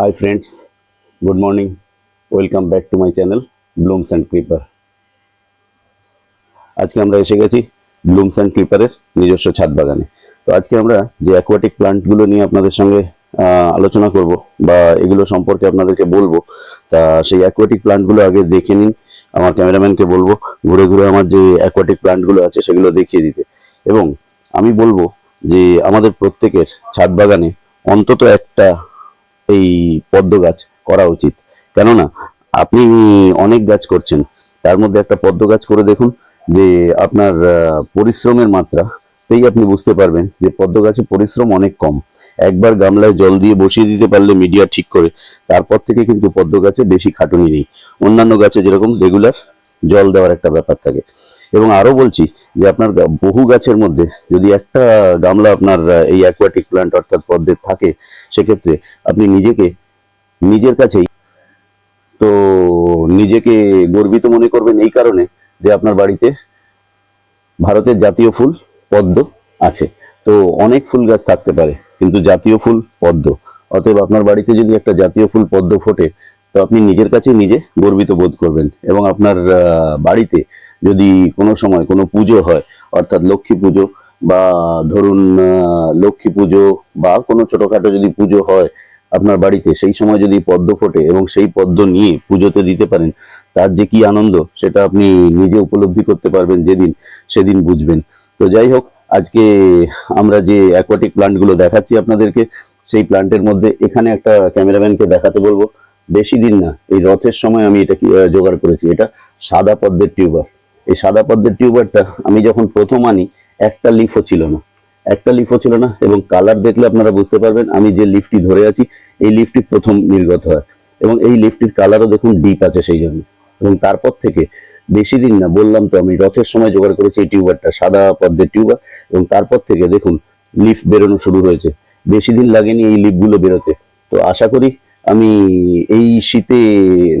Hi friends, good morning. Welcome back to my channel Blooms and Creeper. আজকে আমরা এসে গেছি ব্লুমস অ্যান্ড ক্লিপারের নিজস্ব ছাদ বাগানে তো আজকে আমরা যে অ্যাকোয়াটিক প্লান্টগুলো নিয়ে আপনাদের সঙ্গে আলোচনা করব বা এগুলো সম্পর্কে আপনাদেরকে বলব তা সেই অ্যাকোয়াটিক প্লান্টগুলো আগে দেখে নিন আমার ক্যামেরাম্যানকে বলব ঘুরে ঘুরে আমার যে অ্যাকোয়াটিক প্লান্টগুলো আছে সেগুলো দেখিয়ে দিতে এবং আমি বলব যে আমাদের প্রত্যেকের ছাদ বাগানে অন্তত একটা এই পদ্ম গাছ করা উচিত। কেননা, আপনি অনেক গাছ করছেন। তার মধ্যে একটা পদ্ম গাছ করে দেখুন, যে আপনার পরিশ্রমের মাত্রা তেই আপনি বুঝতে পারবেন যে পদ্ম গাছে পরিশ্রম অনেক কম। একবার গামলায় জল দিয়ে বসিয়ে দিতে পারলে মিডিয়া ঠিক করে, তারপর থেকে কিন্তু পদ্ম গাছে বেশি খাটুনি নেই। অন্যান্য গাছে যেরকম রেগুলার জল দেওয়ার একটা ব্যাপার থাকে। এবং আরও বলছি যে আপনার বহু গাছের মধ্যে যদি একটা গামলা আপনার এই অ্যাকোয়াটিক প্ল্যান্ট অর্থাৎ পদ্মের থাকে সেক্ষেত্রে আপনি নিজেকে, নিজের কাছেই, তো নিজেকে গর্বিত মনে করবেন এই কারণে যে আপনার বাড়িতে ভারতের জাতীয় ফুল, পদ্ম আছে। তো অনেক ফুল গাছ থাকতে পারে, কিন্তু জাতীয় ফুল, পদ্ম। অতএব আপনার বাড়িতে যদি একটা জাতীয় ফুল, পদ্ম ফোটে, তো আপনি নিজের কাছে নিজে গর্বিত বোধ করবেন। এবং আপনার বাড়িতে যদি কোনো সময় কোনো পুজো হয়, অর্থাৎ লক্ষ্মী পুজো বা ধরুন লক্ষ্মী পুজো বা কোনো ছোটখাটো যদি পুজো হয় আপনার বাড়িতে, সেই সময় যদি পদ্ম ফোটে এবং সেই পদ্ম নিয়ে পুজোতে দিতে পারেন, তার যে কি আনন্দ সেটা আপনি নিজে উপলব্ধি করতে পারবেন যেদিন, সেদিন বুঝবেন। তো যাই হোক, আজকে আমরা যে অ্যাকোয়াটিক প্লান্টগুলো দেখাচ্ছি আপনাদেরকে, সেই প্লান্টের মধ্যে এখানে একটা ক্যামেরাম্যানকে দেখাতে বলব। বেশি দিন না, এই রথের সময় আমি এটা জোগাড় করেছি। এটা সাদা পদ্মের টিউবার। এই সাদা পদ্মের টিউবারটা আমি যখন প্রথম আনি একটা লিফও ছিল না। একটা লিফও ছিল না এবং কালার দেখলে আপনারা বুঝতে পারবেন আমি যে লিফটি ধরে আছি, এই লিফটি প্রথম নির্গত হয়। এবং এই লিফটির কালারও দেখুন ডিপ আছে সেই জন্য। এবং তারপর থেকে বেশি দিন না, বললাম তো আমি রথের সময় জোগাড় করেছি এই টিউবারটা সাদা পদ্মের টিউবার এবং তারপর থেকে দেখুন লিফ বেরোনো শুরু হয়েছে। বেশি দিন লাগেনি এই লিফগুলো বেরোতে। তো আশা করি আমি এই শীতে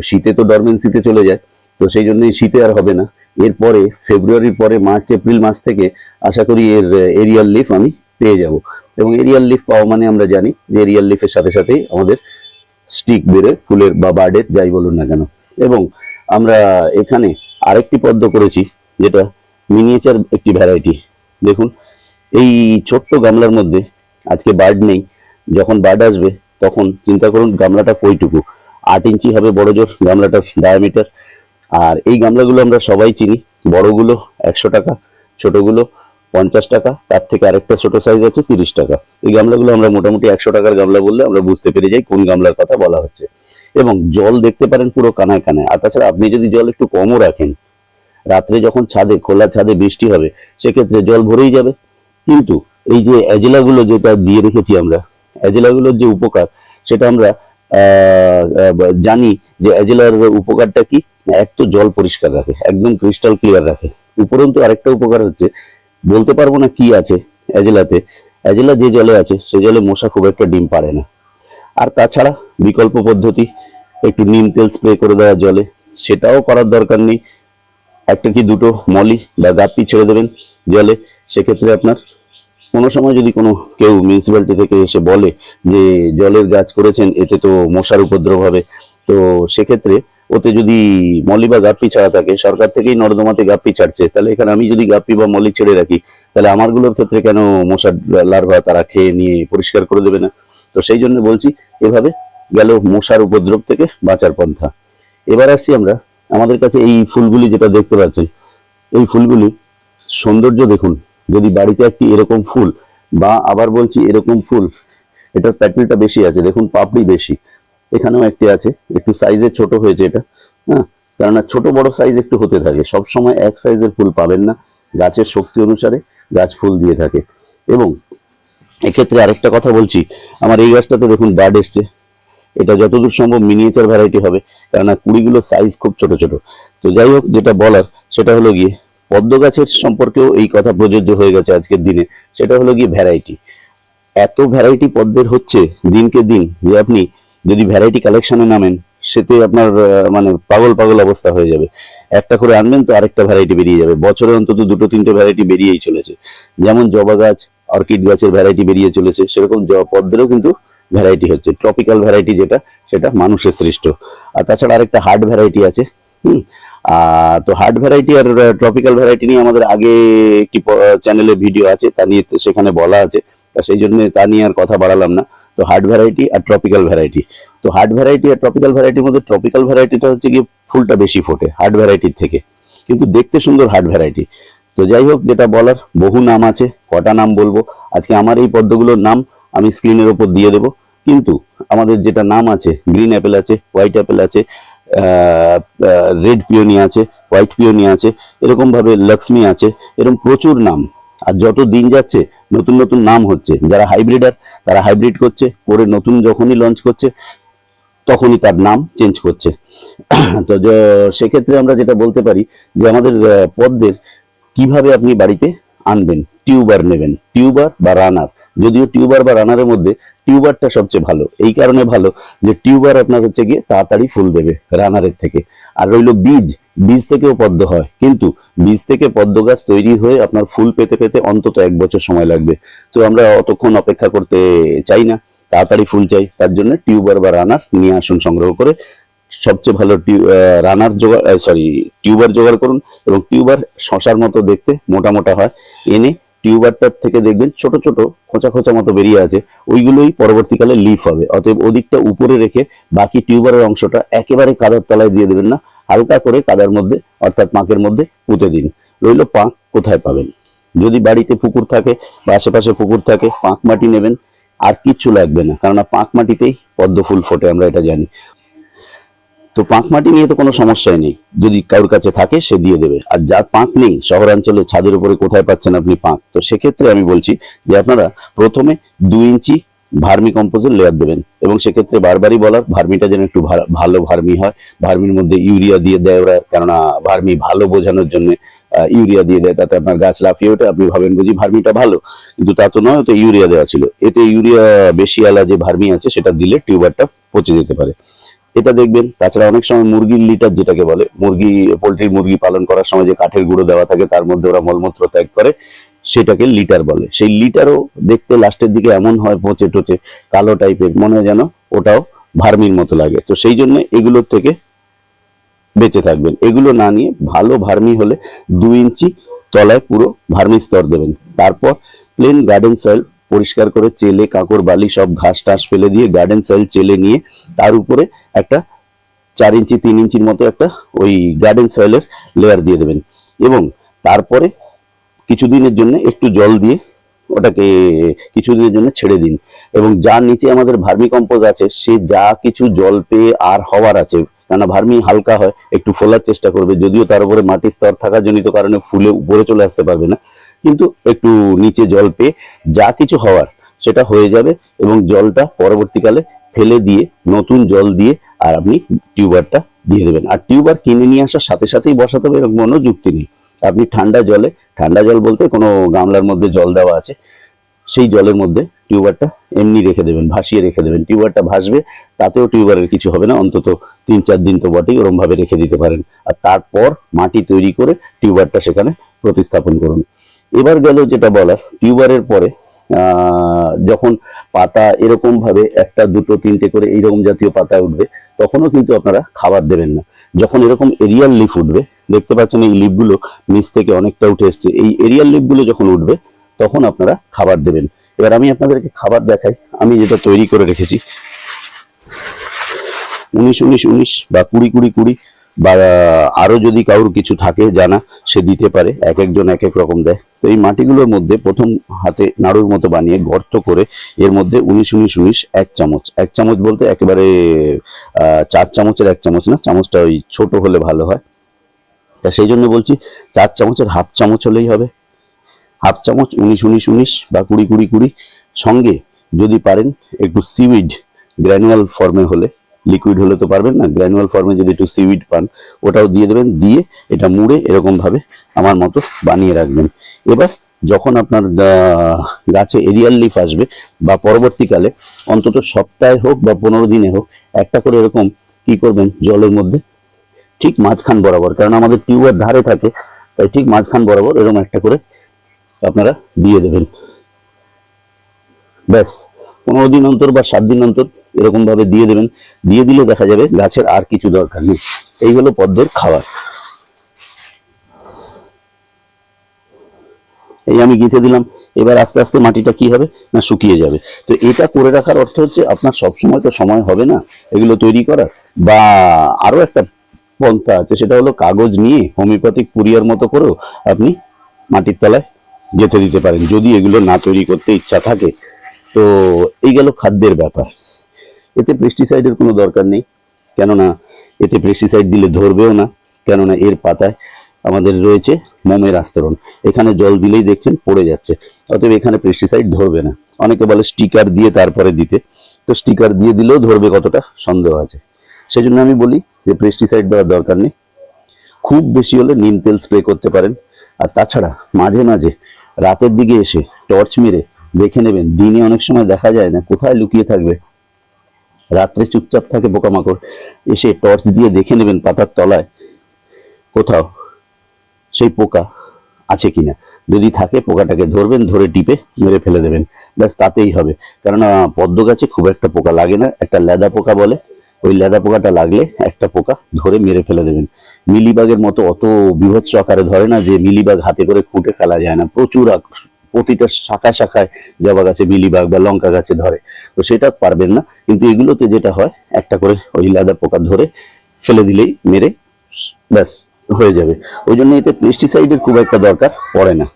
শীতে তো ডরমেন্সিতে চলে যায় তো সেই জন্য শীতে আর হবে না। এরপরে ফেব্রুয়ারির পরে মার্চ, এপ্রিল মাস থেকে আশা করি এর এরিয়াল লিফ আমি পেয়ে যাব। এবং এরিয়াল লিফ পাওয়া মানে আমরা জানি যে এরিয়াল লিফের সাথে সাথেই আমাদের স্টিক বেড়ে ফুলের বা বার্ডের, যাই বলুন না কেন। এবং আমরা এখানে আরেকটি পদ্ম করেছি, যেটা মিনিয়েচার একটি ভ্যারাইটি দেখুন, এই ছোট্ট গামলার মধ্যে আজকে বার্ড নেই, যখন বার্ড আসবে তখন চিন্তা করুন গামলাটা কইটুকু। আট ইঞ্চি হবে বড় জোর গামলাটা ডায়ামিটার আর এই গামলাগুলো আমরা সবাই চিনি। বড়গুলো একশো টাকা, ছোটগুলো পঞ্চাশ টাকা, তার থেকে আরেকটা ছোট সাইজ আছে তিরিশ টাকা। এই গামলাগুলো আমরা মোটামুটি একশো টাকার গামলা বললে আমরা বুঝতে পেরে যাই কোন গামলার কথা বলা হচ্ছে। এবং জল দেখতে পারেন পুরো কানায় কানায়। আর তাছাড়া আপনি যদি জল একটু কমও রাখেন, রাত্রে যখন ছাদে, খোলা ছাদে বৃষ্টি হবে, সেক্ষেত্রে জল ভরেই যাবে। কিন্তু এই যে অ্যাজেলাগুলো যেটা দিয়ে রেখেছি আমরা অ্যাজেলাগুলোর যে উপকার, সেটা আমরা জানি যে অ্যাজেলার উপকারটা কি? এক তো জল পরিষ্কার রাখে, একদম ক্রিস্টাল ক্লিয়ার রাখে। উপরন্তু আরেকটা উপকার হচ্ছে, বলতে পারব না কি আছে অ্যাজেলাতে অ্যাজেলা যে জলে আছে, সে জলে মশা খুব একটা ডিম পারে না। আর তাছাড়া বিকল্প পদ্ধতি, একটু নিম তেল স্প্রে করে দেওয়া জলে, সেটাও করার দরকার নেই। একটা কি দুটো মলি বা গাপ্পি ছেড়ে দেবেন জলে, সেক্ষেত্রে আপনার কোনো সময় যদি কোনো কেউ মিউনিসিপ্যালিটি থেকে এসে বলে যে জলের গাছ করেছেন, এতে তো মশার উপদ্রব হবে। তো সেক্ষেত্রে ওতে যদি মলি বা গাপ্পি ছাড়া থাকে, সরকার থেকেই নর্দমাতে গাপ্পি ছাড়ছে, তাহলে এখানে আমি যদি গাপ্পি বা মলি ছেড়ে রাখি, তাহলে আমারগুলোর ক্ষেত্রে কেন মশার লার্ভা তারা খেয়ে নিয়ে পরিষ্কার করে দেবে না? তো সেই জন্য বলছি, এভাবে গেল মশার উপদ্রব থেকে বাঁচার পন্থা। এবার আসছি আমরা, আমাদের কাছে এই ফুলগুলি যেটা দেখতে পাচ্ছেন, এই ফুলগুলি সৌন্দর্য দেখুন। যদি বাড়িতে একটি এরকম ফুল, বা আবার বলছি এরকম ফুল, এটার প্যাটেলটা বেশি আছে, দেখুন পাপড়ি বেশি। এখানেও একটি আছে, একটু সাইজে ছোট হয়েছে এটা হ্যাঁ? কেননা ছোট বড় সাইজ একটু হতে থাকে সব সময় এক সাইজের ফুল পাবেন না, গাছের শক্তি অনুসারে গাছ ফুল দিয়ে থাকে। এবং এক্ষেত্রে আরেকটা কথা বলছি, আমার এই গাছটাতে দেখুন বার্ড এসছে, এটা যতদূর সম্ভব মিনিয়েচার ভ্যারাইটি হবে, কেননা কুড়িগুলো সাইজ খুব ছোট ছোট। তো যাই হোক, যেটা বলার, সেটা হলো গিয়ে পদ্ম গাছের সম্পর্কেও এই কথা প্রযোজ্য হয়ে গেছে আজকের দিনে। সেটা হলো গিয়ে ভ্যারাইটি এত ভ্যারাইটি পদ্মের হচ্ছে দিনকে দিন যে আপনি যদি ভ্যারাইটি কালেকশনে নামেন, সেতে আপনার মানে পাগল পাগল অবস্থা হয়ে যাবে। একটা করে আনবেন তো আরেকটা ভ্যারাইটি বেরিয়ে যাবে। বছরে অন্তত দুটো তিনটে ভ্যারাইটি বেরিয়েই চলেছে। যেমন জবা গাছ অর্কিড গাছের ভ্যারাইটি বেরিয়ে চলেছে। সেরকম পদ্মেরও কিন্তু ভ্যারাইটি হচ্ছে। ট্রপিক্যাল ভ্যারাইটি যেটা, সেটা মানুষের সৃষ্ট। আর তাছাড়া আরেকটা হার্ড ভ্যারাইটি আছে হুম। তো হার্ড ভ্যারাইটি আর ট্রপিক্যাল ভ্যারাইটি নিয়ে আমাদের আগে একটি চ্যানেলে ভিডিও আছে, তা নিয়ে সেখানে বলা আছে, তা সেই জন্য তা নিয়ে আর কথা বাড়ালাম না। তো হার্ড ভ্যারাইটি আর ট্রপিক্যাল ভ্যারাইটি তো হার্ড ভ্যারাইটি আর ট্রপিক্যাল ভ্যারাইটির মধ্যে ট্রপিক্যাল ভ্যারাইটিটা হচ্ছে কি ফুলটা বেশি ফোটে হার্ড ভ্যারাইটির থেকে। কিন্তু দেখতে সুন্দর হার্ড ভ্যারাইটি তো যাই হোক, যেটা বলার, বহু নাম আছে, কটা নাম বলব। আজকে আমার এই পদ্মগুলোর নাম আমি স্ক্রিনের ওপর দিয়ে দেবো। কিন্তু আমাদের যেটা নাম আছে গ্রিন অ্যাপেল আছে হোয়াইট অ্যাপেল আছে রেড পিওনি আছে হোয়াইট পিওনি আছে, এরকম ভাবে লক্ষ্মী আছে, এরকম প্রচুর নাম। আর যত দিন যাচ্ছে, নতুন নতুন নাম হচ্ছে। যারা হাইব্রিডার তারা হাইব্রিড করছে, করে নতুন যখনই লঞ্চ করছে, তখনই তার নাম চেঞ্জ করছে। তো সেক্ষেত্রে আমরা যেটা বলতে পারি যে, আমাদের পদ্মের কীভাবে আপনি বাড়িতে আনবেন টিউবার নেবেন। টিউবার বা রানার যদিও টিউবার বা রানারের মধ্যে টিউবারটা সবচেয়ে ভালো। এই কারণে ভালো যে টিউবার আপনার হচ্ছে গিয়ে তাড়াতাড়ি ফুল দেবে রানারের থেকে। আর রইল বীজ। বীজ থেকেও পদ্ম হয়। কিন্তু বীজ থেকে পদ্ম গাছ তৈরি হয়ে আপনার ফুল পেতে পেতে অন্তত এক বছর সময় লাগবে। তো আমরা অতক্ষণ অপেক্ষা করতে চাই না। তাড়াতাড়ি ফুল চাই। তার জন্য টিউবার বা রানার নিয়ে আসুন সংগ্রহ করে। সবচেয়ে ভালো রানার জোগাড় সরি টিউবার জোগাড় করুন এবং টিউবার শশার মতো দেখতে মোটা মোটা হয়। এনে টিউবারটার থেকে দেখবেন ছোট ছোট খোঁচা খোঁচা মতো বেরিয়ে আছে। ওইগুলোই পরবর্তীকালে লিফ হবে। অতএব ওদিকটা উপরে রেখে বাকি টিউবারের অংশটা একেবারে কাদার তলায় দিয়ে দেবেন না। হালকা করে কাদার মধ্যে, অর্থাৎ পাঁকের মধ্যে পুঁতে দিন। রইল পাঁক, কোথায় পাবেন? যদি বাড়িতে পুকুর থাকে বা আশেপাশে পুকুর থাকে, পাঁক মাটি নেবেন, আর কিচ্ছু লাগবে না। কেননা পাঁক মাটিতেই পদ্ম ফুল ফোটে, আমরা এটা জানি। তো পাঁক মাটি নিয়ে তো কোনো সমস্যাই নেই। যদি কারোর কাছে থাকে, সে দিয়ে দেবে। আর যার পাঁক নেই শহরাঞ্চলে ছাদের উপরে কোথায় পাচ্ছেন আপনি পাঁক? তো সেক্ষেত্রে আমি বলছি যে আপনারা প্রথমে দুই ইঞ্চি ভার্মি কম্পোজের লেয়ার দেবেন এবং সেক্ষেত্রে বারবারই বলার, ভার্মিটা যেন একটু ভালো ভার্মি হয়। ভার্মির মধ্যে ইউরিয়া দিয়ে দেয় ওরা, কেননা ভার্মি ভালো বোঝানোর জন্য ইউরিয়া দিয়ে দেয়, তাতে আপনার গাছ লাফিয়ে ওঠে। আপনি ভাবেন বুঝি ভার্মিটা ভালো, কিন্তু তা তো নয় ওতে ইউরিয়া দেওয়া ছিল। এতে ইউরিয়া বেশি আলা যে ভার্মি আছে, সেটা দিলে টিউবারটা পচে যেতে পারে। এটা দেখবেন। তাছাড়া অনেক সময় মুরগির লিটার যেটাকে বলে, মুরগি পোলট্রির মুরগি পালন করার সময় যে কাঠের গুঁড়ো দেওয়া থাকে, তার মধ্যে ওরা মলমূত্র ত্যাগ করে, সেটাকে লিটার বলে। সেই লিটারও দেখতে লাস্টের দিকে এমন হয়, পচে টচে, কালো টাইপের, মনে হয় যেন ওটাও ভার্মির মতো লাগে। তো সেই জন্য এগুলোর থেকে বেঁচে থাকবেন। এগুলো না নিয়ে ভালো ভার্মি হলে দুই ইঞ্চি তলায় পুরো ভার্মি স্তর দেবেন। তারপর প্লেন গার্ডেন সয়েল পরিষ্কার করে চেলে কাঁকড় বালি সব ঘাস টাস ফেলে দিয়ে গার্ডেন সয়েল চেলে নিয়ে তার উপরে একটা চার ইঞ্চি, তিন ইঞ্চির মতো একটা ওই গার্ডেন সয়েলের লেয়ার দিয়ে দেবেন। এবং তারপরে কিছুদিনের জন্য একটু জল দিয়ে ওটাকে কিছুদিনের জন্য ছেড়ে দিন। এবং যার নিচে আমাদের ভার্মি কম্পোজ আছে, সে যা কিছু জল পেয়ে আর হওয়ার আছে, কেননা ভার্মি হালকা হয়, একটু ফোলার চেষ্টা করবে, যদিও তার উপরে মাটির স্তর থাকা জনিত কারণে ফুলে উপরে চলে আসতে পারবে না। কিন্তু একটু নিচে জল পেয়ে যা কিছু হওয়ার সেটা হয়ে যাবে এবং জলটা পরবর্তীকালে ফেলে দিয়ে, নতুন জল দিয়ে আর আপনি টিউবারটা দিয়ে দেবেন। আর টিউবার কিনে নিয়ে আসার সাথে সাথেই বসাতে হবে, এরকম কোনো যুক্তি নেই। আপনি ঠান্ডা জলে, ঠান্ডা জল বলতে কোনো গামলার মধ্যে জল দেওয়া আছে, সেই জলের মধ্যে টিউবারটা এমনি রেখে দেবেন, ভাসিয়ে রেখে দেবেন। টিউবারটা ভাসবে, তাতেও টিউবারের কিছু হবে না, অন্তত তিন চার দিন তো বটেই ওরমভাবে রেখে দিতে পারেন। আর তারপর মাটি তৈরি করে টিউবারটা সেখানে প্রতিস্থাপন করুন। এবার গেল যেটা বলার, টিউবারের পরে যখন পাতা এরকম ভাবে একটা, দুটো, তিনটে করে এইরকম জাতীয় পাতা উঠবে, তখনও কিন্তু আপনারা খাবার দেবেন না। যখন এরকম এরিয়াল লিফ উঠবে, দেখতে পাচ্ছেন এই লিফগুলো নিচ থেকে অনেকটা উঠে এসছে, এই এরিয়াল লিফগুলো যখন উঠবে, তখন আপনারা খাবার দেবেন। এবার আমি আপনাদেরকে খাবার দেখাই, আমি যেটা তৈরি করে রেখেছি, উনিশ উনিশ উনিশ বা কুড়ি কুড়ি কুড়ি বা আরও যদি কারোর কিছু থাকে জানা, সে দিতে পারে, এক একজন এক এক রকম দেয়। তো এই মাটিগুলোর মধ্যে প্রথম হাতে নাড়ুর মতো বানিয়ে গর্ত করে এর মধ্যে উনিশ উনিশ উনিশ, এক চামচ। এক চামচ বলতে একেবারে চার চামচের এক চামচ না, চামচটা ওই ছোট হলে ভালো হয়। তা সেই জন্য বলছি, চার চামচের হাফ চামচ হলেই হবে। হাফ চামচ, উনিশ উনিশ উনিশ বা কুড়ি কুড়ি কুড়ি। সঙ্গে যদি পারেন, একটু সিউইড গ্র্যানুয়াল ফর্মে হলে। লিকুইড হলে তো পারবেন না গ্র্যানুয়াল ফর্মে যদি একটু সিউইড পান, ওটাও দিয়ে দেবেন, দিয়ে এটা মুড়ে এরকম ভাবে আমার মতো বানিয়ে রাখবেন। এবার যখন আপনার গাছে এরিয়াল লিফ আসবে, বা পরবর্তীকালে অন্তত সপ্তাহে হোক বা পনেরো দিনে হোক, একটা করে এরকম কি করবেন, জলের মধ্যে ঠিক মাঝখান বরাবর, কারণ আমাদের টিউবের ধারে থাকে, তাই ঠিক মাঝখান বরাবর এরকম একটা করে আপনারা দিয়ে দেবেন। ব্যাস, পনেরো দিন অন্তর বা সাত দিন অন্তর এরকম ভাবে দিয়ে দেবেন। দিয়ে দিলে দেখা যাবে গাছের আর কিছু দরকার নেই। এই হলো পদ্মের খাবার। এই আমি গেঁথে দিলাম। এবার আস্তে আস্তে মাটিটা কি হবে না শুকিয়ে যাবে। তো এটা করে রাখার অর্থ হচ্ছে আপনার সব সময় তো সময় হবে না এগুলো তৈরি করার। বা আরও একটা পন্থা আছে, সেটা হলো কাগজ নিয়ে হোমিওপ্যাথিক পুরিয়ার মতো করেও আপনি মাটির তলায় গেঁথে দিতে পারেন, যদি এগুলো না তৈরি করতে ইচ্ছা থাকে। তো এই গেল খাদ্যের ব্যাপার। এতে পেস্টিসাইডের কোনো দরকার নেই। কেননা এতে পেস্টিসাইড দিলে ধরবেও না, কেননা এর পাতায় আমাদের রয়েছে মোমের আস্তরণ। এখানে জল দিলেই দেখছেন পড়ে যাচ্ছে, অতএব এখানে পেস্টিসাইড ধরবে না। অনেকে বলে স্টিকার দিয়ে তারপরে দিতে। তো স্টিকার দিয়ে দিলেও ধরবে কতটা সন্দেহ আছে। সেজন্য আমি বলি যে পেস্টিসাইড দেওয়ার দরকার নেই। খুব বেশি হলে নিম তেল স্প্রে করতে পারেন। আর তাছাড়া মাঝে মাঝে রাতের দিকে এসে টর্চ মেরে দেখে নেবেন। দিনে অনেক সময় দেখা যায় না, কোথায় লুকিয়ে থাকবে? রাত্রে চুপচাপ থাকে পোকামাকড় এসে টর্চ দিয়ে দেখে নেবেন পাতার তলায় কোথাও সেই পোকা আছে কিনা। যদি থাকে পোকাটাকে ধরবেন, ধরে টিপে মেরে ফেলে দেবেন। ব্যাস, তাতেই হবে। কেননা পদ্ম গাছে খুব একটা পোকা লাগে না। একটা লেদা পোকা বলে। ওই লেদা পোকাটা লাগলে একটা পোকা ধরে মেরে ফেলে দেবেন। মিলিবাগের মতো অত বিভৎস আকারে ধরে না যে মিলিবাগ হাতে করে খুঁটে ফেলা যায় না। প্রচুর প্রতিটা শাখায় শাখায় জবা গাছে মিলিবাগ বা লঙ্কা গাছে ধরে। তো সেটা পারবেন না। কিন্তু এগুলোতে যেটা হয়, একটা করে ওই লাদা পোকা ধরে ফেলে দিলেই মেরে ব্যাস, হয়ে যাবে। ওই জন্য এতে পেস্টিসাইডের খুব একটা দরকার পড়ে না।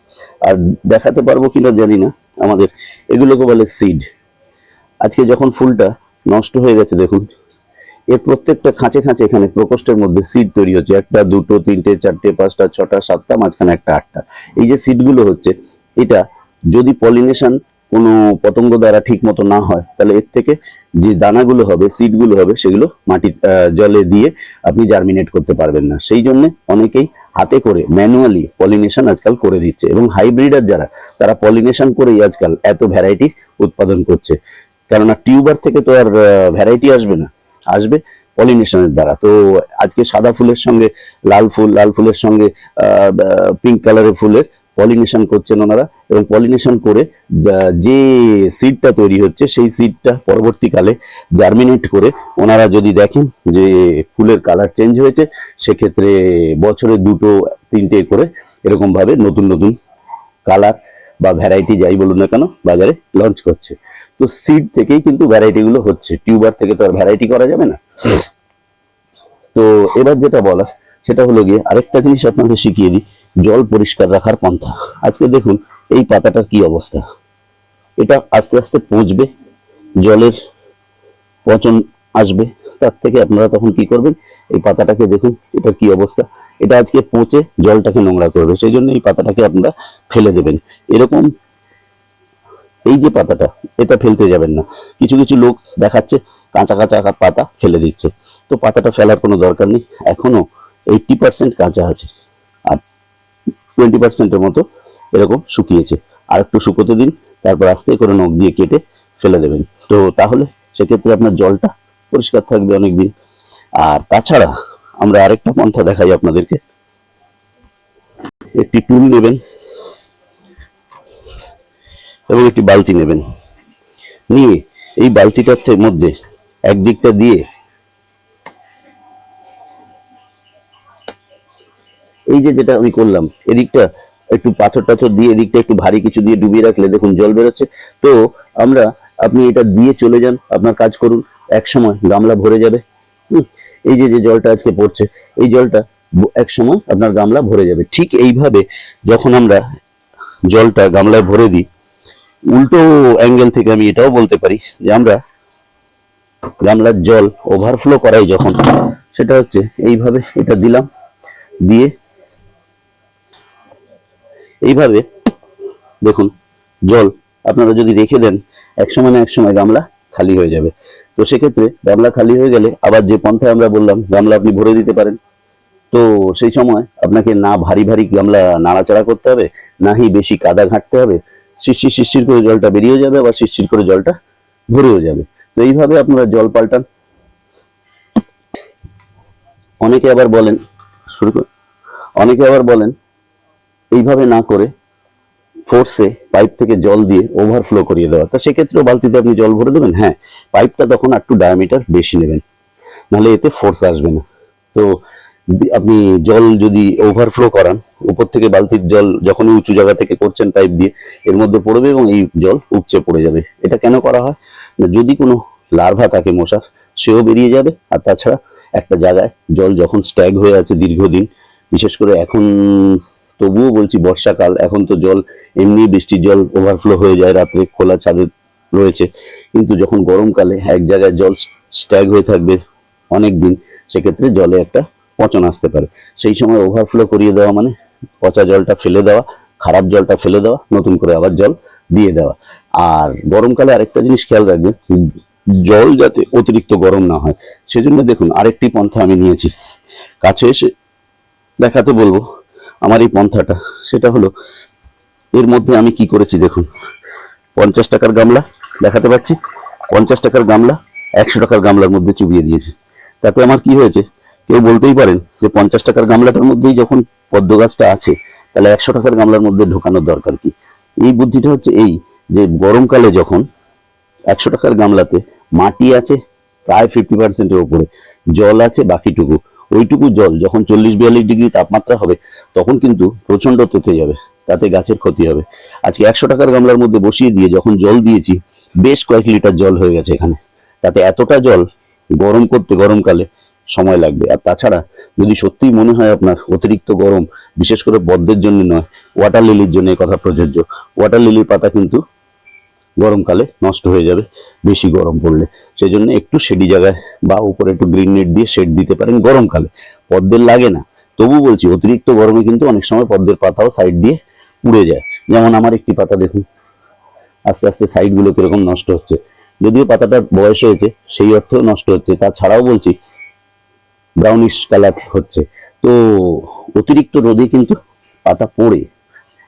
আর দেখাতে পারব কিনা জানি না। আমাদের এগুলোকে বলে সিড আজকে যখন ফুলটা নষ্ট হয়ে গেছে, দেখুন, এর প্রত্যেকটা খাঁচে খাঁচে এখানে প্রকোষ্ঠের মধ্যে সিড তৈরি হচ্ছে। একটা, দুটো, তিনটে, চারটে, পাঁচটা, ছটা, সাতটা, মাঝখানে একটা, আটটা। এই যে সিডগুলো হচ্ছে এটা যদি পলিনেশন কোনো পতঙ্গ দ্বারা ঠিক মতো না হয়, তাহলে এর থেকে যে দানাগুলো হবে সিডগুলো হবে, সেগুলো মাটি জলে দিয়ে আপনি জার্মিনেট করতে পারবেন না। সেই জন্য অনেকেই হাতে করে ম্যানুয়ালি পলিনেশন আজকাল করে দিচ্ছে এবং হাইব্রিডার যারা, তারা পলিনেশন করেই আজকাল এত ভ্যারাইটি উৎপাদন করছে। কেননা টিউবার থেকে তো আর ভ্যারাইটি আসবে না, আসবে পলিনেশনের দ্বারা। তো আজকে সাদা ফুলের সঙ্গে লাল ফুল, লাল ফুলের সঙ্গে পিঙ্ক কালারের ফুলের পলিনেশন করছেন ওনারা এবং পলিনেশন করে যা- সিডটা তৈরি হচ্ছে সেই সিডটা পরবর্তীকালে জার্মিনেট করে ওনারা যদি দেখেন যে ফুলের কালার চেঞ্জ হয়েছে, সেক্ষেত্রে বছরে দুটো, তিনটে করে এরকম ভাবে নতুন নতুন কালার বা ভ্যারাইটি যাই বলুন না কেন বাজারে লঞ্চ করছে। তো সিড থেকেই কিন্তু ভ্যারাইটি গুলো হচ্ছে। টিউবার থেকে তো আর ভ্যারাইটি করা যাবে না। তো এবার যেটা বলার, সেটা হলো গিয়ে আরেকটা জিনিস আপনাকে শিখিয়ে দিই। জল পরিষ্কার রাখার পন্থা। আজকে দেখুন, এই পাতাটার কি অবস্থা। এটা আস্তে আস্তে পচবে, জলের পচন আসবে, তার থেকে আপনারা তখন কি করবেন, এই পাতাটাকে দেখুন, এটার কি অবস্থা। এটা আজকে পচে জলটাকে নোংরা করবে সেই জন্য এই পাতাটাকে আপনারা ফেলে দেবেন। এরকম এই যে পাতাটা, এটা ফেলতে যাবেন না। কিছু কিছু লোক দেখাচ্ছে, কাঁচা কাঁচা পাতা ফেলে দিচ্ছে। তো পাতাটা ফেলার কোনো দরকার নেই, এখনও এইটটি পার্সেন্ট কাঁচা আছে। আর টোয়েন্টি পার্সেন্টের মতো এরকম শুকিয়েছে। আর একটু শুকোতে দিন, তারপর আস্তে করে নখ দিয়ে কেটে ফেলে দেবেন। তো তাহলে সেক্ষেত্রে আপনার জলটা পরিষ্কার থাকবে অনেকদিন। আর তাছাড়া আমরা আরেকটা পন্থা দেখাই আপনাদেরকে। একটি টুল নেবেন এবং একটি বালতি নেবেন। নিয়ে এই বালতিটার মধ্যে একদিকটা দিয়ে এই যে যেটা আমি করলাম, এদিকটা একটু পাথর টাথর দিয়ে, এদিকটা একটু ভারী কিছু দিয়ে ডুবিয়ে রাখলে দেখুন জল বেরোচ্ছে। তো আমরা, আপনি এটা দিয়ে চলে যান, আপনার কাজ করুন এক সময় গামলা ভরে যাবে। এই যে যে জলটা আজকে পড়ছে, এই জলটা এক সময় আপনার গামলা ভরে যাবে। ঠিক এইভাবে যখন আমরা জলটা গামলায় ভরে দিই, উল্টো অ্যাঙ্গেল থেকে আমি এটাও বলতে পারি যে আমরা গামলার জল ওভারফ্লো করাই যখন, সেটা হচ্ছে এইভাবে এটা দিলাম, দিয়ে এইভাবে, দেখুন, জল আপনারা যদি রেখে দেন এক সময় না এক সময় গামলা খালি হয়ে যাবে। তো সেক্ষেত্রে গামলা খালি হয়ে গেলে আবার যে পন্থায় আমরা বললাম, গামলা আপনি ভরে দিতে পারেন। তো সেই সময় আপনাকে না ভারী ভারী গামলা নাড়াচাড়া করতে হবে, না হি বেশি কাদা ঘাঁটতে হবে। শিরশির শিরশির করে জলটা বেরিয়ে যাবে, আবার শিরশির করে জলটা ভরেও যাবে। তো এইভাবে আপনারা জল পাল্টান। অনেকে আবার বলেন, শুরু। অনেকে আবার বলেন এইভাবে না করে ফোর্সে পাইপ থেকে জল দিয়ে ওভারফ্লো করিয়ে দেওয়া। তো সেক্ষেত্রেও বালতিতে আপনি জল ভরে দেবেন? হ্যাঁ পাইপটা তখন একটু ডায়ামিটার বেশি নেবেন। নাহলে এতে ফোর্স আসবে না। তো আপনি জল যদি ওভারফ্লো করান, উপর থেকে বালতির জল যখন উঁচু জায়গা থেকে করছেন পাইপ দিয়ে, এর মধ্যে পড়বে এবং এই জল উপচে পড়ে যাবে। এটা কেন করা হয়? যদি কোনো লার্ভা থাকে মশার, সেও বেরিয়ে যাবে। আর তাছাড়া একটা জায়গায় জল যখন স্ট্যাগ হয়ে আছে দীর্ঘদিন, বিশেষ করে এখন তবুও বলছি, বর্ষাকাল, এখন তো জল, এমনি বৃষ্টির জল ওভারফ্লো হয়ে যায় রাত্রে, খোলা ছাদে রয়েছে। কিন্তু যখন গরমকালে এক জায়গায় জল স্ট্যাগ হয়ে থাকবে অনেক দিন, সেক্ষেত্রে জলে একটা পচন আসতে পারে। সেই সময় ওভারফ্লো করিয়ে দেওয়া মানে পচা জলটা ফেলে দেওয়া, খারাপ জলটা ফেলে দেওয়া, নতুন করে আবার জল দিয়ে দেওয়া। আর গরমকালে আরেকটা জিনিস খেয়াল রাখবেন, জল যাতে অতিরিক্ত গরম না হয়, সেজন্য দেখুন, আরেকটি পন্থা আমি নিয়েছি। কাছে এসে দেখাতে বলব আমার এই পন্থাটা, সেটা হলো, এর মধ্যে আমি কি করেছি দেখুন। পঞ্চাশ টাকার গামলা দেখাতে পাচ্ছি, পঞ্চাশ টাকার গামলা একশো টাকার গামলার মধ্যে চুবিয়ে দিয়েছি। তাতে আমার কি হয়েছে, কেউ বলতেই পারেন যে পঞ্চাশ টাকার গামলাটার মধ্যেই যখন পদ্ম গাছটা আছে, তাহলে একশো টাকার গামলার মধ্যে ঢোকানোর দরকার কি? এই বুদ্ধিটা হচ্ছে এই যে গরমকালে যখন একশো টাকার গামলাতে মাটি আছে, প্রায় ফিফটি পার্সেন্টের উপরে, জল আছে, বাকিটুকু। ওইটুকু জল যখন চল্লিশ বিয়াল্লিশ ডিগ্রি তাপমাত্রা হবে, তখন কিন্তু প্রচণ্ড তেতে যাবে, তাতে গাছের ক্ষতি হবে। আজকে একশো টাকার গামলার মধ্যে বসিয়ে দিয়ে যখন জল দিয়েছি, বেশ কয়েক লিটার জল হয়ে গেছে এখানে। তাতে এতটা জল গরম করতে গরমকালে সময় লাগবে। আর তাছাড়া যদি সত্যিই মনে হয় আপনার অতিরিক্ত গরম, বিশেষ করে পদ্মের জন্য নয় ওয়াটার লিলির জন্য কথা প্রযোজ্য ওয়াটার লিলির পাতা কিন্তু গরমকালে নষ্ট হয়ে যাবে, বেশি গরম পড়লে। সেই জন্য একটু শেডি জায়গায় বা উপরে একটু গ্রিন নেট দিয়ে শেড দিতে পারেন গরমকালে। পদ্মের লাগে না। তবু বলছি, অতিরিক্ত গরমে কিন্তু অনেক সময় পদ্মের পাতাও সাইড দিয়ে উড়ে যায়। যেমন আমার একটি পাতা দেখুন, আস্তে আস্তে সাইডগুলো কীরকম নষ্ট হচ্ছে। যদিও পাতাটার বয়স হয়েছে, সেই অর্থেও নষ্ট হচ্ছে। তাছাড়াও বলছি ব্রাউনিশ কালার হচ্ছে। তো অতিরিক্ত রোদে কিন্তু পাতা পড়ে।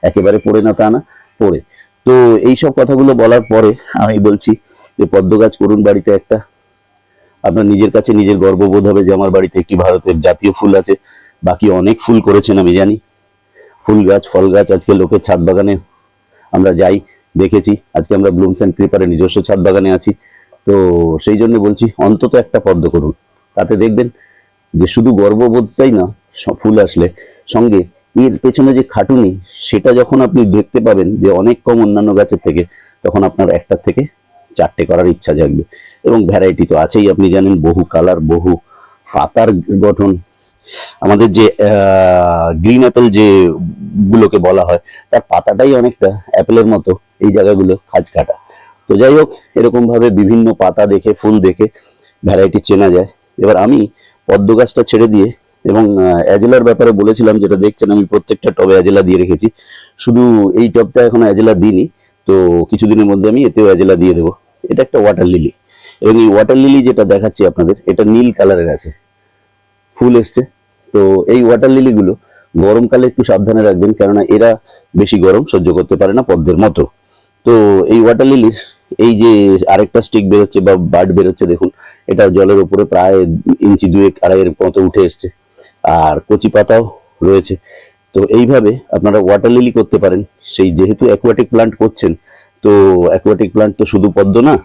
একেবারে পড়ে না তা না, পড়ে। তো এইসব কথাগুলো বলার পরে আমি বলছি যে পদ্ম গাছ করুন বাড়িতে একটা। আপনার নিজের কাছে নিজের গর্ববোধ হবে যে আমার বাড়িতে একটি ভারতের জাতীয় ফুল আছে। বাকি অনেক ফুল করেছেন আমি জানি। ফুল গাছ, ফল গাছ, আজকে লোকের ছাদ বাগানে আমরা যাই, দেখেছি। আজকে আমরা ব্লুমস অ্যান্ড ক্রিপারে নিজস্ব ছাদ বাগানে আছি। তো সেই জন্য বলছি, অন্তত একটা পদ্ম করুন। তাতে দেখবেন যে শুধু গর্ববোধটাই না ফুল আসলে। সঙ্গে এর পেছনে যে খাটুনি, সেটা যখন আপনি দেখতে পাবেন যে অনেক কম অন্যান্য গাছের থেকে, তখন আপনার একটার থেকে চারটে করার ইচ্ছা জাগবে। এবং ভ্যারাইটি তো আছেই, আপনি জানেন বহু কালার বহু পাতার গঠন। আমাদের যে গ্রিন অ্যাপেল যে গুলোকে বলা হয়, তার পাতাটাই অনেকটা অ্যাপেলের মতো এই জায়গাগুলো খাজ কাটা। তো যাই হোক এরকম ভাবে বিভিন্ন পাতা দেখে, ফুল দেখে ভ্যারাইটি চেনা যায়। এবার আমি পদ্ম গাছটা ছেড়ে দিয়ে, এবং অ্যাজেলার ব্যাপারে বলেছিলাম, যেটা দেখছেন আমি প্রত্যেকটা টবে অ্যাজেলা দিয়ে রেখেছি। শুধু এই টবটা এখনও অ্যাজেলা দিইনি, তো কিছুদিনের মধ্যে আমি এতেও অ্যাজেলা দিয়ে দেবো। এটা একটা ওয়াটার লিলি এবং এই ওয়াটার লিলি যেটা দেখাচ্ছি আপনাদের, এটা নীল কালারের আছে। ফুল এসছে। তো এই ওয়াটার লিলিগুলো গরমকালে একটু সাবধানে রাখবেন, কেননা এরা বেশি গরম সহ্য করতে পারে না পদ্মের মতো। তো এই ওয়াটার লিলির এই যে আরেকটা স্টিক বেরোচ্ছে বা বার্ড বেরোচ্ছে, দেখুন, এটা জলের উপরে প্রায় ইঞ্চি দুয়েক আড়াইয়ের মতো উঠে এসছে। আর কচি পাতাও রয়েছে। তো এইভাবে আপনারা ওয়াটার লিলি করতে পারেন। সেই যেহেতু অ্যাকোয়াটিক প্লান্ট করছেন তো অ্যাকোয়াটিক প্লান্ট তো শুধু পদ্ম না,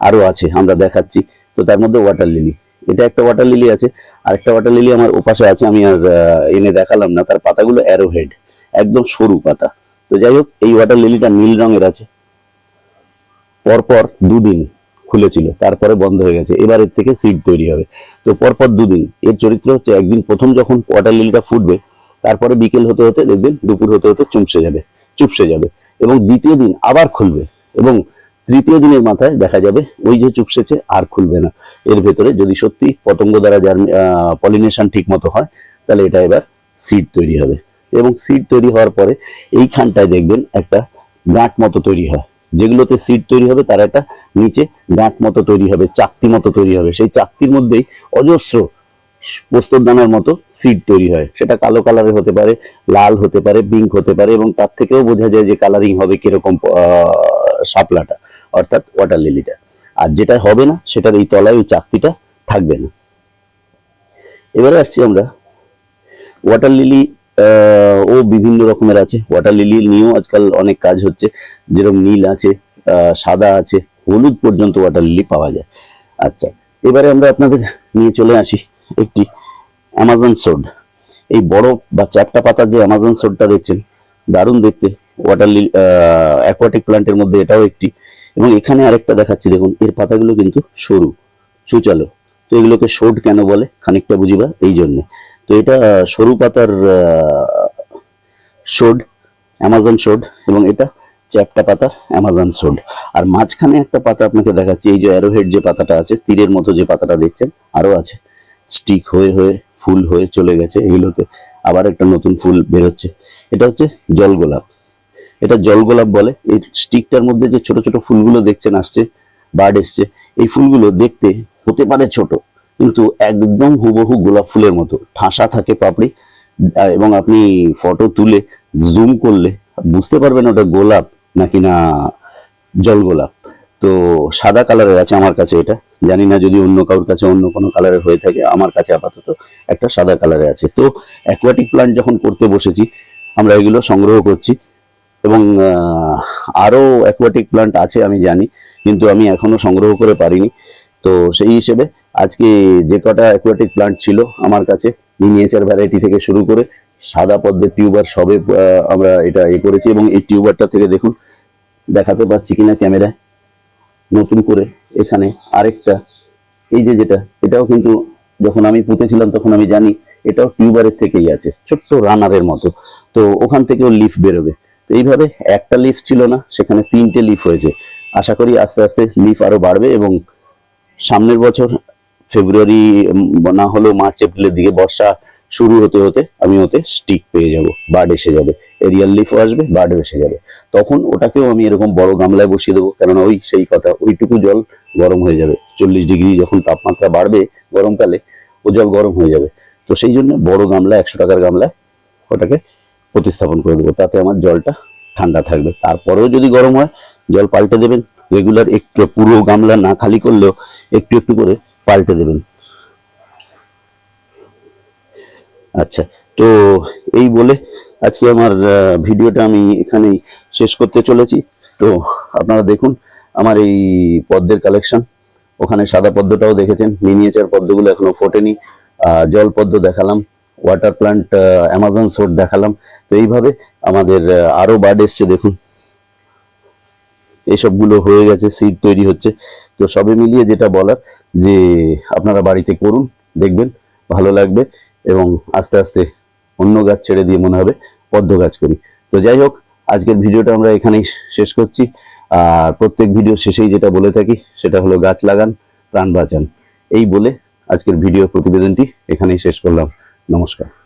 আরও আছে, আমরা দেখাচ্ছি। তো তার মধ্যে ওয়াটার লিলি এটা একটা ওয়াটার লিলি আছে। আর একটা ওয়াটার লিলি আমার ওপাশে আছে, আমি আর এনে দেখালাম না, তার পাতাগুলো অ্যারো হেড একদম সরু পাতা। তো যাই হোক, এই ওয়াটার লিলিটা নীল রঙের আছে। পরপর দুদিন খুলেছিল, তারপরে বন্ধ হয়ে গেছে, এবার এর থেকে সিড তৈরি হবে। তো পরপর দুদিন, এর চরিত্র হচ্ছে একদিন প্রথম যখন ওয়াটার লিলিটা ফুটবে, তারপরে বিকেল হতে হতে, দেখবেন দুপুর হতে হতে চুপসে যাবে চুপসে যাবে। এবং দ্বিতীয় দিন আবার খুলবে এবং তৃতীয় দিনের মাথায় দেখা যাবে ওই যে চুপসেছে আর খুলবে না। এর ভেতরে যদি সত্যি পতঙ্গ দ্বারা যার পলিনেশন ঠিক মতো হয়, তাহলে এটা এবার সিড তৈরি হবে। এবং সিড তৈরি হওয়ার পরে এইখানটায় দেখবেন একটা গাঁট মতো তৈরি হয়। যেগুলোতে সিড তৈরি হবে, তার একটা নিচে গাঁট মতো তৈরি হবে, চাকতি মতো তৈরি হবে। সেই চাকতির মধ্যেই অজস্র পোস্তর দানার মতো সিড তৈরি হয়। সেটা কালো কালারের হতে পারে, লাল হতে পারে পিঙ্ক হতে পারে এবং তার থেকেও বোঝা যায় যে কালারিং হবে কীরকম শাপলাটা, অর্থাৎ ওয়াটার লিলিটা আর যেটা হবে না, সেটার এই তলায় ওই চাকতিটা থাকবে না। এবারে আসছি আমরা ওয়াটার লিলি ও বিভিন্ন রকমের আছে। ওয়াটার লিলি নিয়েও আজকাল অনেক কাজ হচ্ছে। যেরকম নীল আছে সাদা আছে, হলুদ পর্যন্ত ওয়াটার লিলি পাওয়া যায়। আচ্ছা এবারে আমরা আপনাদের নিয়ে চলে আসি। একটি অ্যামাজন সোড এই বড় বা চারটা পাতার যে অ্যামাজন সোডটা দেখছেন, দারুণ দেখতে। ওয়াটার অ্যাকোয়াটিক প্ল্যান্টের মধ্যে এটাও একটি। এবং এখানে আরেকটা দেখাচ্ছি, দেখুন, এর পাতাগুলো কিন্তু সরু, সুচালো। তো এগুলোকে শোড কেন বলে? খানিকটা বুঝিবা এই জন্য। তো এটা সরু পাতার শোড অ্যামাজন শোড এবং এটা চ্যাপটা পাতার অ্যামাজন শোড আর মাঝখানে একটা পাতা আপনাকে দেখাচ্ছি, এই যে অ্যারোহেড যে পাতাটা আছে, তীরের মতো যে পাতাটা দেখছেন আরও আছে। স্টিক হয়ে হয়ে, ফুল হয়ে চলে গেছে এগুলোতে। আবার একটা নতুন ফুল বেরোচ্ছে। এটা হচ্ছে জল গোলাপ। এটা জল গোলাপ বলে। এই স্টিকটার মধ্যে যে ছোট ছোট ফুলগুলো দেখছেন, আসছে, বার্ড এসছে, এই ফুলগুলো দেখতে হতে পারে ছোট, কিন্তু একদম হুবহু গোলাপ ফুলের মতো। ঠাসা থাকে পাপড়ি, এবং আপনি ফটো তুলে জুম করলে, বুঝতে পারবেন ওটা গোলাপ নাকি না জল গোলাপ। তো সাদা কালারের আছে আমার কাছে এটা। জানি না যদি অন্য কারোর কাছে অন্য কোনো কালারের হয়ে থাকে, আমার কাছে আপাতত একটা সাদা কালারে আছে। তো অ্যাকোয়াটিক প্লান্ট যখন করতে বসেছি, আমরা এগুলো সংগ্রহ করছি এবং আরও আরও অ্যাকোয়াটিক প্লান্ট আছে আমি জানি, কিন্তু আমি এখনও সংগ্রহ করে পারিনি। তো সেই হিসেবে আজকে যে কটা অ্যাকোয়াটিক প্লান্ট ছিল আমার কাছে মিনিয়েচার ভ্যারাইটি থেকে শুরু করে সাদা পদ্মের টিউবার সবে আমরা এটা এ করেছি এবং এই টিউবারটা থেকে দেখুন, দেখাতে পাচ্ছি কিনা ক্যামেরায়। নতুন করে এখানে আরেকটা, এই যে যেটা, এটাও কিন্তু যখন আমি পুঁতেছিলাম তখন আমি জানি এটাও টিউবারের থেকেই আছে, ছোট্ট রানারের মতো। তো ওখান থেকেও লিফ বেরোবে। তো এইভাবে একটা লিফ ছিল না, সেখানে তিনটে লিফ হয়েছে। আশা করি আস্তে আস্তে লিফ আরও বাড়বে এবং সামনের বছর ফেব্রুয়ারি না হলেও মার্চ, এপ্রিলের দিকে বর্ষা শুরু হতে হতে আমি ওতে স্টিক পেয়ে যাব বার্ড এসে যাবে এরিয়াল লিফও আসবে বার্ডও এসে যাবে। তখন ওটাকেও আমি এরকম বড় গামলায় বসিয়ে দেবো, কেননা ওই সেই কথা, ওইটুকু জল গরম হয়ে যাবে। চল্লিশ ডিগ্রি যখন তাপমাত্রা বাড়বে গরমকালে, ও জল গরম হয়ে যাবে। তো সেই জন্য বড় গামলা, একশো টাকার গামলায় ওটাকে প্রতিস্থাপন করে দেবো। তাতে আমার জলটা ঠান্ডা থাকবে। তারপরেও যদি গরম হয়, জল পাল্টে দেবেন। রেগুলার একটু পুরো গামলা না খালি করলেও একটু একটু করে পাল্টে দেবেন। আচ্ছা তো এই বলে আজকে আমার ভিডিওটা আমি এখানেই শেষ করতে চলেছি। তো আপনারা দেখুন আমার এই পদ্মের কালেকশন ওখানে সাদা পদ্মটাও দেখেছেন মিনিয়েচার পদ্মগুলো এখনও ফোটেনি। জল পদ্ম দেখালাম ওয়াটার প্লান্ট অ্যামাজন সোট দেখালাম। তো এইভাবে আমাদের আহ, আরও বার্ড এসছে দেখুন। এসবগুলো হয়ে গেছে সিড তৈরি হচ্ছে। তো সবে মিলিয়ে যেটা বলার যে আপনারা বাড়িতে করুন দেখবেন ভালো লাগবে। এবং আস্তে আস্তে অন্য গাছ ছেড়ে দিয়ে মনে হবে পদ্ম গাছ করি। তো যাই হোক, আজকের ভিডিওটা আমরা এখানেই শেষ করছি। আর প্রত্যেক ভিডিও শেষেই যেটা বলে থাকি, সেটা হলো গাছ লাগান, প্রাণ বাঁচান। এই বলে আজকের ভিডিও প্রতিবেদনটি এখানেই শেষ করলাম। নমস্কার।